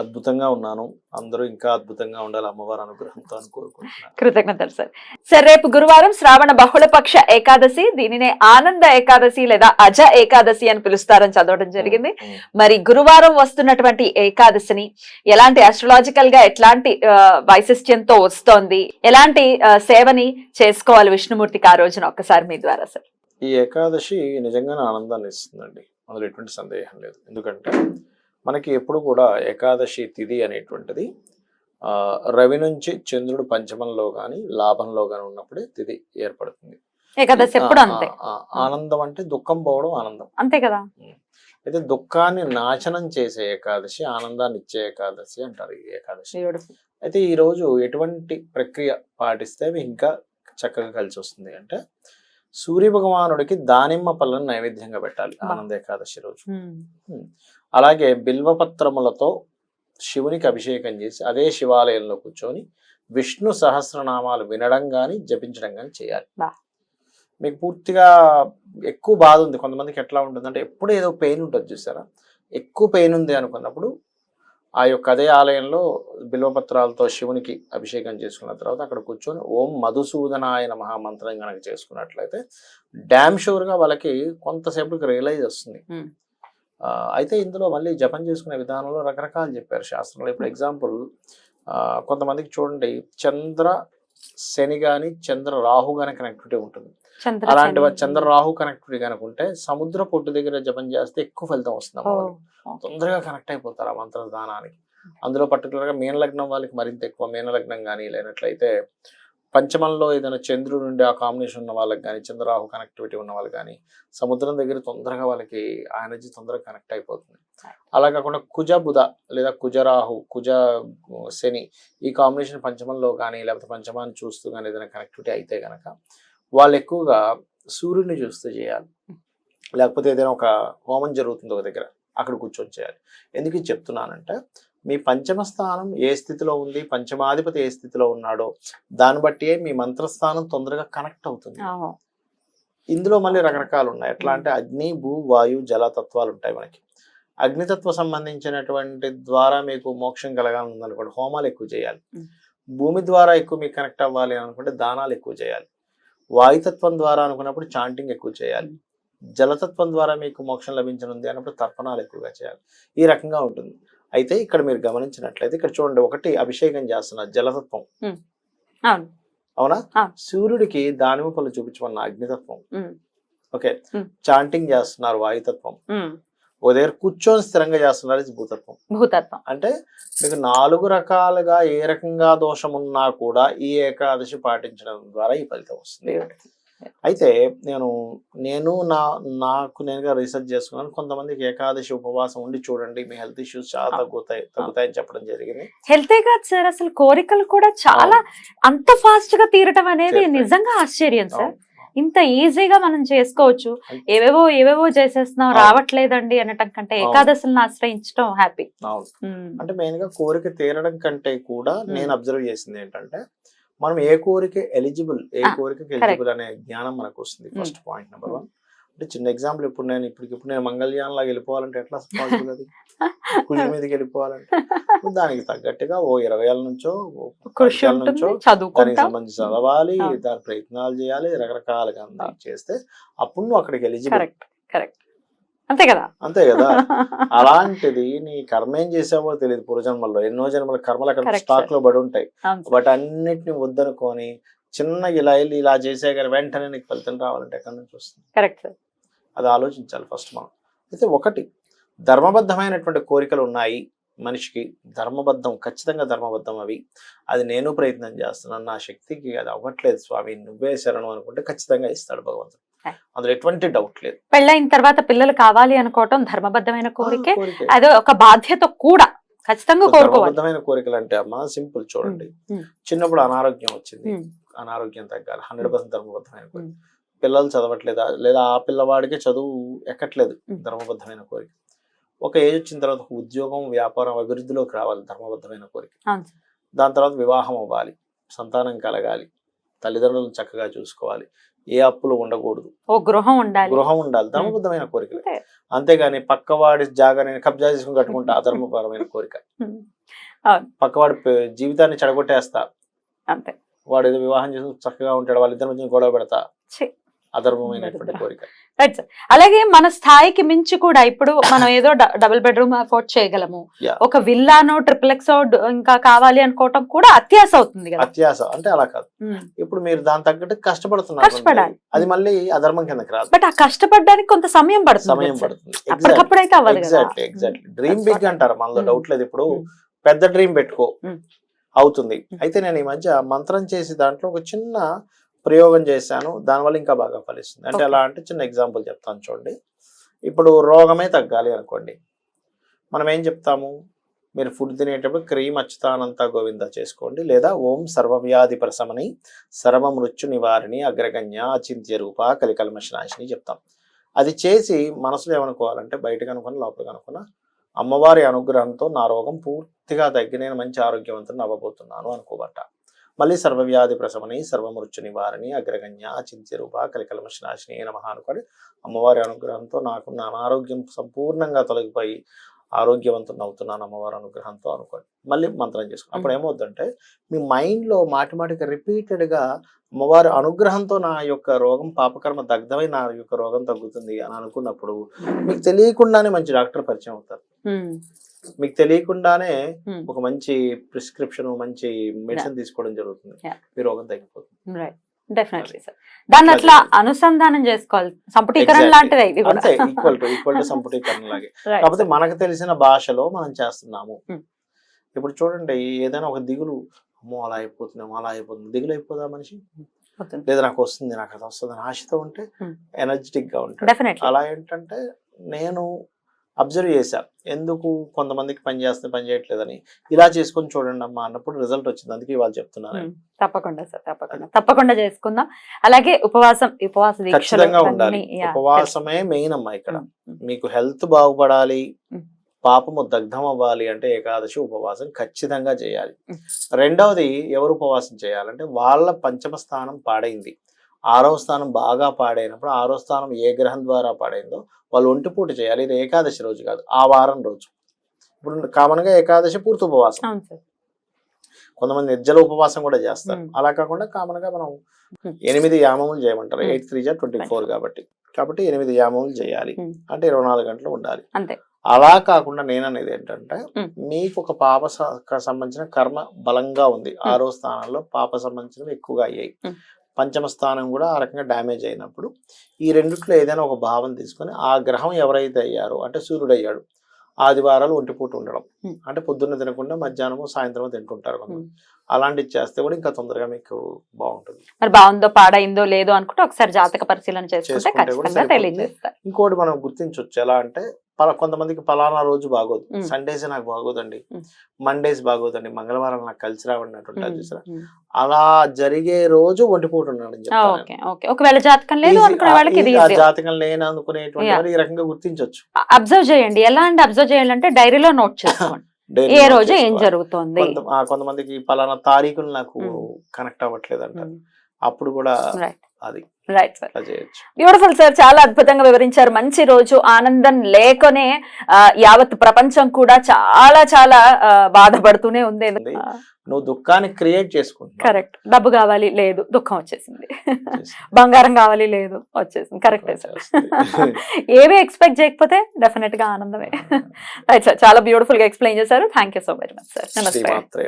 అద్భుతంగా ఉన్నాను. అందరూ ఇంకా అద్భుతంగా ఉండాలి అమ్మవారి అనుగ్రహంతో అని కోరుకుంటున్నాను. కృతజ్ఞతలు సార్. సార్ రేపు గురువారం శ్రావణ బహుళపక్ష ఏకాదశి దీనినే ఆనంద ఏకాదశి లేదా అజ ఏకాదశి అని పిలుస్తారని చదవడం జరిగింది. మరి గురువారం వస్తున్నటువంటి ఏకాదశిని ఎలాంటి అస్ట్రలాజికల్గా ఎట్లాంటి వైశిష్ట్యంతో వస్తోంది ఎలాంటి సేవని చేసుకోవాలి విష్ణుమూర్తికి ఆ రోజున ఒక్కసారి మీ ద్వారా సార్? ఈ ఏకాదశి నిజంగానే ఆనందాన్ని ఇస్తుందండి. అందులో ఎటువంటి సందేహం లేదు. ఎందుకంటే మనకి ఎప్పుడు కూడా ఏకాదశి తిథి అనేటువంటిది ఆ, రవి నుంచి చంద్రుడు పంచమంలో కానీ లాభంలో కానీ ఉన్నప్పుడే తిథి ఏర్పడుతుంది. ఏకాదశి ఎప్పుడు అంతే. ఆనందం అంటే దుఃఖం పోవడం ఆనందం. అంతే కదా. అయితే దుఃఖాన్ని నాశనం చేసే ఏకాదశి ఆనందాన్ని ఇచ్చే ఏకాదశి అంటారు ఈ ఏకాదశి. అయితే ఈ రోజు ఎటువంటి ప్రక్రియ పాటిస్తే అవి ఇంకా చక్కగా కలిసి వస్తుంది అంటే సూర్య భగవానుడికి దానిమ్మ పళ్ళను నైవేద్యంగా పెట్టాలి. ఆనంద ఏకాదశి రోజు. అలాగే బిల్వపత్రములతో శివునికి అభిషేకం చేసి అదే శివాలయంలో కూర్చొని విష్ణు సహస్రనామాలు వినడం కానీ జపించడం కానీ చేయాలి. మీకు పూర్తిగా ఎక్కువ బాధ ఉంది కొంతమందికి ఎట్లా ఉంటుందంటే ఎప్పుడు ఏదో పెయిన్ ఉంటుంది చూసారా ఎక్కువ పెయిన్ ఉంది అనుకున్నప్పుడు ఆ యొక్క అదే ఆలయంలో బిల్వపత్రాలతో శివునికి అభిషేకం చేసుకున్న తర్వాత అక్కడ కూర్చొని ఓం మధుసూదనాయన మహామంత్రం కనుక చేసుకున్నట్లయితే డ్యామ్ షూర్గా వాళ్ళకి కొంతసేపటికి రియలైజ్ వస్తుంది. అయితే ఇందులో మళ్ళీ జపం చేసుకునే విధానంలో రకరకాలు చెప్పారు శాస్త్రంలో. ఇప్పుడు ఎగ్జాంపుల్ కొంతమందికి చూడండి చంద్ర శని కానీ చంద్ర రాహు కానీ కనెక్టివిటీ ఉంటుంది. అలాంటి. చంద్ర రాహు కనెక్టివిటీ కనుక ఉంటే సముద్ర పొట్టు దగ్గర జపం చేస్తే ఎక్కువ ఫలితం వస్తుంది. తొందరగా కనెక్ట్ అయిపోతారు ఆ మంత్ర దానానికి అందులో పర్టికులర్గా మీన లగ్నం వాళ్ళకి మరింత ఎక్కువ మీన లగ్నం కానీ లేనట్లయితే పంచమంలో ఏదైనా చంద్రుడు నుండి ఆ కాంబినేషన్ ఉన్న వాళ్ళకి కానీ చంద్రరాహు కనెక్టివిటీ ఉన్న వాళ్ళకి కానీ సముద్రం దగ్గర తొందరగా వాళ్ళకి ఆ ఎనర్జీ తొందరగా కనెక్ట్ అయిపోతుంది. అలా కాకుండా కుజ బుధ లేదా కుజరాహు కుజ శని ఈ కాంబినేషన్ పంచమంలో కానీ లేకపోతే పంచమాన్ని చూస్తూ కానీ ఏదైనా కనెక్టివిటీ అయితే కనుక వాళ్ళు ఎక్కువగా సూర్యుడిని చూస్తూ చేయాలి. లేకపోతే ఏదైనా ఒక హోమం జరుగుతుంది ఒక దగ్గర అక్కడ కూర్చొని చేయాలి. ఎందుకు చెప్తున్నానంటే మీ పంచమ స్థానం ఏ స్థితిలో ఉంది పంచమాధిపతి ఏ స్థితిలో ఉన్నాడో దాన్ని బట్టి మీ మంత్రస్థానం తొందరగా కనెక్ట్ అవుతుంది. ఇందులో మళ్ళీ రకరకాలు ఉన్నాయి. ఎట్లా అంటే అగ్ని భూ వాయు జల తత్వాలు ఉంటాయి మనకి. అగ్నితత్వ సంబంధించినటువంటి ద్వారా మీకు మోక్షం కలగాలని అనుకోండి హోమాలు ఎక్కువ చేయాలి. భూమి ద్వారా ఎక్కువ మీకు కనెక్ట్ అవ్వాలి అని అనుకుంటే దానాలు ఎక్కువ చేయాలి. వాయుతత్వం ద్వారా అనుకున్నప్పుడు చాంటింగ్ ఎక్కువ చేయాలి. జలతత్వం ద్వారా మీకు మోక్షం లభించనుంది అన్నప్పుడు తర్పణాలు ఎక్కువగా చేయాలి. ఈ రకంగా ఉంటుంది. అయితే ఇక్కడ మీరు గమనించినట్లయితే ఇక్కడ చూడండి ఒకటి అభిషేకం చేస్తున్నారు జలతత్వం. అవును. సూర్యుడికి దానిమ్మ పళ్ళు చూపించమన్న అగ్నితత్వం. ఓకే. చాంటింగ్ చేస్తున్నారు వాయుతత్వం. ఒక దగ్గర కూర్చొని స్థిరంగా చేస్తున్నారు ఇది భూతత్వం భూతత్వం అంటే మీకు నాలుగు రకాలుగా ఏ రకంగా దోషం ఉన్నా కూడా ఈ ఏకాదశి పాటించడం ద్వారా ఈ ఫలితం వస్తుంది. అయితే నేను నేను నా నాకు నేనుగా రీసెర్చ్ చేసుకున్నాను కొంతమందికి ఏకాదశి ఉపవాసం ఉండి చూడండి మీ హెల్త్ ఇష్యూస్ చాలా. తగ్గుతాయి తగ్గుతాయని చెప్పడం జరిగింది హెల్తే కాదు సార్ అసలు కోరికలు కూడా చాలా అంత ఫాస్ట్గా తీరటం అనేది. నిజంగా ఆశ్చర్యం సార్. ఇంత ఈజీగా మనం చేసుకోవచ్చు. ఏవేవో ఏవేవో చేసేస్తున్నాం. రావట్లేదండి అనటం కంటే. ఏకాదశులను ఆశ్రయించడం హ్యాపీ అంటే మెయిన్గా కోరిక తీరడం కంటే కూడా నేను అబ్జర్వ్ చేసింది ఏంటంటే మనం ఏ కోరిక ఎలిజిబుల్ ఏ ఆ, కోరికకి ఎలిజిబుల్ అనే జ్ఞానం మనకు వస్తుంది. ఫస్ట్ పాయింట్ నెంబర్ వన్ అంటే చిన్న ఎగ్జాంపుల్ ఇప్పుడు నేను ఇప్పుడు ఇప్పుడు నేను మంగళయాన్ లాగా వెళ్ళిపోవాలంటే ఎట్లా పాసిబుల్ అది? కుజి మీదకి వెళ్ళిపోవాలంటే? దానికి తగ్గట్టుగా ఓ ఇరవై ఏళ్ళ నుంచో ఓ కృషి నుంచో దానికి సంబంధించి చదవాలి. దాని ప్రయత్నాలు చేయాలి రకరకాలుగా చేస్తే అప్పుడు నువ్వు అక్కడికి ఎలిజిబుల్ కరెక్ట్ అంతే కదా? అంతే కదా? అలాంటిది నీ కర్మ ఏం చేసావో తెలియదు పూర్వజన్మల్లో ఎన్నో జన్మల కర్మలు అక్కడ స్టాక్లో పడి ఉంటాయి. బట్ అన్నిటిని వద్దనుకొని చిన్న ఇలా వెళ్ళి ఇలా చేసే కానీ వెంటనే నీకు ఫలితం రావాలంటే ఎక్కడి నుంచి వస్తుంది? కరెక్ట్ సార్ అది ఆలోచించాలి ఫస్ట్ మనం. అయితే ఒకటి ధర్మబద్ధమైనటువంటి కోరికలు ఉన్నాయి మనిషికి ధర్మబద్ధం ఖచ్చితంగా ధర్మబద్ధం అవి. అది నేను ప్రయత్నం చేస్తున్నాను నా శక్తికి అది అవ్వట్లేదు స్వామి నువ్వే శరణం అనుకుంటే ఖచ్చితంగా ఇస్తాడు భగవంతుడు. అందులో ఎటువంటి డౌట్ లేదు. పెళ్ళైన తర్వాత పిల్లలు కావాలి అనుకోవటం ధర్మబద్ధమైన కోరికే. అదే ఒక బాధ్యత కూడా ఖచ్చితంగా కోరుకోవాలి. ధర్మబద్ధమైన కోరికలు అంటే అమ్మా సింపుల్ చూడండి. చిన్నప్పుడు అనారోగ్యం వచ్చింది. అనారోగ్యం తగ్గాలి. హండ్రెడ్ పర్సెంట్ ధర్మబద్ధమైన కోరిక. పిల్లలు చదవట్లేదా? లేదా ఆ పిల్లవాడికి చదువు ఎక్కట్లేదు. ధర్మబద్ధమైన కోరిక. ఒక ఏజ్ వచ్చిన తర్వాత ఒక ఉద్యోగం వ్యాపారం అభివృద్ధిలోకి రావాలి ధర్మబద్ధమైన కోరిక. దాని తర్వాత వివాహం అవ్వాలి సంతానం కలగాలి తల్లిదండ్రులను చక్కగా చూసుకోవాలి ఏ అప్పులు ఉండకూడదు. ఓ గృహం ఉండాలి. గృహం ఉండాలి ధర్మబద్ధమైన కోరికలు. అంతే. అంతేగాని పక్కవాడి జాగా నేను కబ్జా చేసుకుని కట్టుకుంటా అధర్మపరమైన కోరిక. పక్కవాడి జీవితాన్ని చెడగొట్టేస్తా. అంతే. వాడు ఏదో వివాహం చేసి చక్కగా ఉంటాడు వాళ్ళిద్దరి మధ్య గొడవ పెడతా. అధర్మమైనటువంటి కోరిక రైట్ సార్ అలాగే మన స్థాయికి మించి కూడా ఇప్పుడు మనం ఏదో డబుల్ బెడ్రూమ్ అఫోర్డ్ చేయగలము. ఒక విల్లానో ట్రిప్లెక్స్ ఇంకా కావాలి అనుకోవటం కూడా అత్యాస అవుతుంది కదా అత్యాస అంటే అలా కాదు ఉమ్. ఇప్పుడు మీరు దాని తగ్గట్టు కష్టపడుతున్నారు కష్టపడాలి. అది మళ్ళీ అధర్మం కిందకి రాదు బట్ ఆ కష్టపడడానికి కొంత సమయం పడుతుంది సమయం. పడుతుంది అప్పటికప్పుడు అయితే అవ్వదు ఎగ్జాక్ట్లీ ఎగ్జాక్ట్లీ డ్రీమ్ బిగ్ అంటారు మనలో. డౌట్ లేదు ఇప్పుడు Mm. పెద్ద డ్రీమ్ పెట్టుకో. అవుతుంది. అయితే నేను ఈ మధ్య మంత్రం చేసి దాంట్లో ఒక చిన్న ప్రయోగం చేశాను. దానివల్ల ఇంకా బాగా ఫలిస్తుంది. అంటే. ఎలా అంటే చిన్న ఎగ్జాంపుల్ చెప్తాను చూడండి. ఇప్పుడు రోగమే తగ్గాలి అనుకోండి. మనం ఏం చెప్తాము? మీరు ఫుడ్ తినేటప్పుడు క్రీమ్ అచ్యుతానంత గోవింద చేసుకోండి. లేదా ఓం సర్వవ్యాధి ప్రశమని సర్వ మృత్యు నివారిణి అగ్రగణ్య అచింత్య రూప కలికల్మశనాశిని చెప్తాం. అది చేసి మనసులో ఏమనుకోవాలంటే బయటకు అనుకుని లోపలికి అనుకున్న అమ్మవారి అనుగ్రహంతో నా రోగం పూర్తిగా తగ్గి నేను మంచి ఆరోగ్యవంతుని అవ్వబోతున్నాను అనుకోబట్ట. మళ్ళీ సర్వవ్యాధి ప్రశమని సర్వమృత్యు నివారణి అగ్రగణ్య చింత్య రూప కలికల్మశనాశిని నమః అనుకొని అమ్మవారి అనుగ్రహంతో నాకు నా అనారోగ్యం సంపూర్ణంగా తొలగిపోయి ఆరోగ్యవంతుని అవుతున్నాను అమ్మవారి అనుగ్రహంతో అనుకోండి. మళ్ళీ మంత్రం చేసుకోండి అప్పుడు ఏమవుతుందంటే మీ మైండ్లో మాటి మాటికి రిపీటెడ్గా అమ్మవారి అనుగ్రహంతో నా యొక్క రోగం పాపకర్మ దగ్ధమై నా యొక్క రోగం తగ్గుతుంది అని అనుకున్నప్పుడు మీకు తెలియకుండానే మంచి డాక్టర్ పరిచయం అవుతారు. మీకు తెలియకుండానే. ఒక మంచి ప్రిస్క్రిప్షన్ మంచి మెడిసిన్ తీసుకోవడం జరుగుతుంది. మీ రోగం తగ్గిపోతుంది డెఫినెట్లీ సార్ దాన్ని అట్లా. అనుసంధానం చేసుకోవాలి సంపుటీకరణ. లాంటిదే అంతే ఈక్వల్ టు ఈక్వల్ టు సంపుటీకరణ లాగే కాకపోతే. మనకు తెలిసిన భాషలో మనం చేస్తున్నాము. ఇప్పుడు చూడండి ఏదైనా ఒక దిగులు అమ్మో అలా అయిపోతున్నాము అలా అయిపోతుంది దిగులు అయిపోదా మనిషి. లేదా నాకు వస్తుంది నాకు అది వస్తుంది అని ఆశతో ఉంటే. ఎనర్జెటిక్గా ఉంటాడు. అలా ఏంటంటే నేను అబ్జర్వ్ చేశా. ఎందుకు కొంతమందికి పని చేస్తే పని చేయట్లేదని? ఇలా చేసుకొని చూడండి అమ్మా అన్నప్పుడు రిజల్ట్ వచ్చింది. అందుకే వాళ్ళు చెప్తున్నారు ఉమ్, తప్పకుండా సార్ తప్పకుండా. తప్పకుండా చేసుకుందాం. అలాగే ఉపవాసం ఉపవాస ఖచ్చితంగా ఉండాలి. ఉపవాసమే మెయిన్ అమ్మా ఇక్కడ. మీకు హెల్త్ బాగుపడాలి. పాపము దగ్ధం అవ్వాలి అంటే ఏకాదశి ఉపవాసం ఖచ్చితంగా చేయాలి. రెండవది ఎవరు ఉపవాసం చేయాలంటే వాళ్ళ పంచమ స్థానం పాడైంది. ఆరవ స్థానం బాగా పాడైనప్పుడు ఆరో స్థానం ఏ గ్రహం ద్వారా పాడైందో వాళ్ళు ఒంటిపూట చేయాలి. ఇది ఏకాదశి రోజు కాదు ఆ వారం రోజు. ఇప్పుడు కామన్గా ఏకాదశి పూర్తి ఉపవాసం. కొంతమంది నిర్జల ఉపవాసం కూడా చేస్తారు. అలా కాకుండా కామన్గా మనం. ఎనిమిది యామములు చేయమంటారు. ఎయిట్ త్రీ జా ట్వంటీ ఫోర్ కాబట్టి. కాబట్టి ఎనిమిది యామములు చేయాలి. అంటే ఇరవై నాలుగు గంటలు ఉండాలి. అలా కాకుండా నేననేది ఏంటంటే Mm. మీకు ఒక పాప సంబంధించిన కర్మ బలంగా ఉంది. ఆరో స్థానంలో పాప సంబంధించినవి ఎక్కువగా అయ్యాయి. పంచమ స్థానం కూడా ఆ రకంగా డ్యామేజ్ అయినప్పుడు ఈ రెండిట్లో ఏదైనా ఒక భావం తీసుకొని ఆ గ్రహం ఎవరైతే అయ్యారో అంటే సూర్యుడు అయ్యాడు ఆదివారాలు ఒంటిపూట ఉండడం. అంటే పొద్దున్న తినకుండా మధ్యాహ్నము సాయంత్రం తింటుంటారు. అలాంటివి చేస్తే కూడా ఇంకా తొందరగా మీకు బాగుంటుంది మరి బాగుందో పాడైందో లేదో అనుకుంటే ఒకసారి జాతక పరిశీలన చేసుకుంటే ఖచ్చితంగా. తెలియజేస్తారు ఇంకోటి మనం గుర్తించవచ్చు ఎలా అంటే పలా కొంతమందికి పలానా రోజు బాగోదు. సండేస్ నాకు బాగోదండి. మండేస్ బాగోదండి. మంగళవారం నాకు కలిసి రావండి అంటుంటారు ఉమ్, చూసారా. అలా జరిగే రోజు ఒంటిపూట ఒకవేళ జాతకం లేదు జాతకం లేని అనుకునేటువంటి ఈ రకంగా గుర్తించవచ్చు అబ్జర్వ్ చేయండి. ఎలా అంటే అబ్జర్వ్ చేయాలంటే డైరీలో నోట్ చేసుకోండి. ఏ రోజు ఏం. జరుగుతోంది? కొంతమందికి పలానా తారీఖులు నాకు. కనెక్ట్ అవ్వట్లేదు అంటారు అప్పుడు కూడా అది. రైట్ సార్ బ్యూటిఫుల్ సార్ చాలా అద్భుతంగా వివరించారు. మంచి రోజు ఆనందం లేకనే యావత్ ప్రపంచం కూడా చాలా చాలా బాధపడుతూనే ఉంది. నువ్వు దుఃఖాన్ని క్రియేట్ చేసుకుంటున్నావు. కరెక్ట్ డబ్బు కావాలి లేదు. దుఃఖం వచ్చేసింది. బంగారం కావాలి లేదు. వచ్చేసింది. కరెక్టే సార్ ఏవి ఎక్స్పెక్ట్ చేయకపోతే డెఫినెట్గా ఆనందమే. రైట్ సార్ చాలా బ్యూటిఫుల్గా ఎక్స్ప్లెయిన్ చేశారు. Thank so very much sir నమస్తే.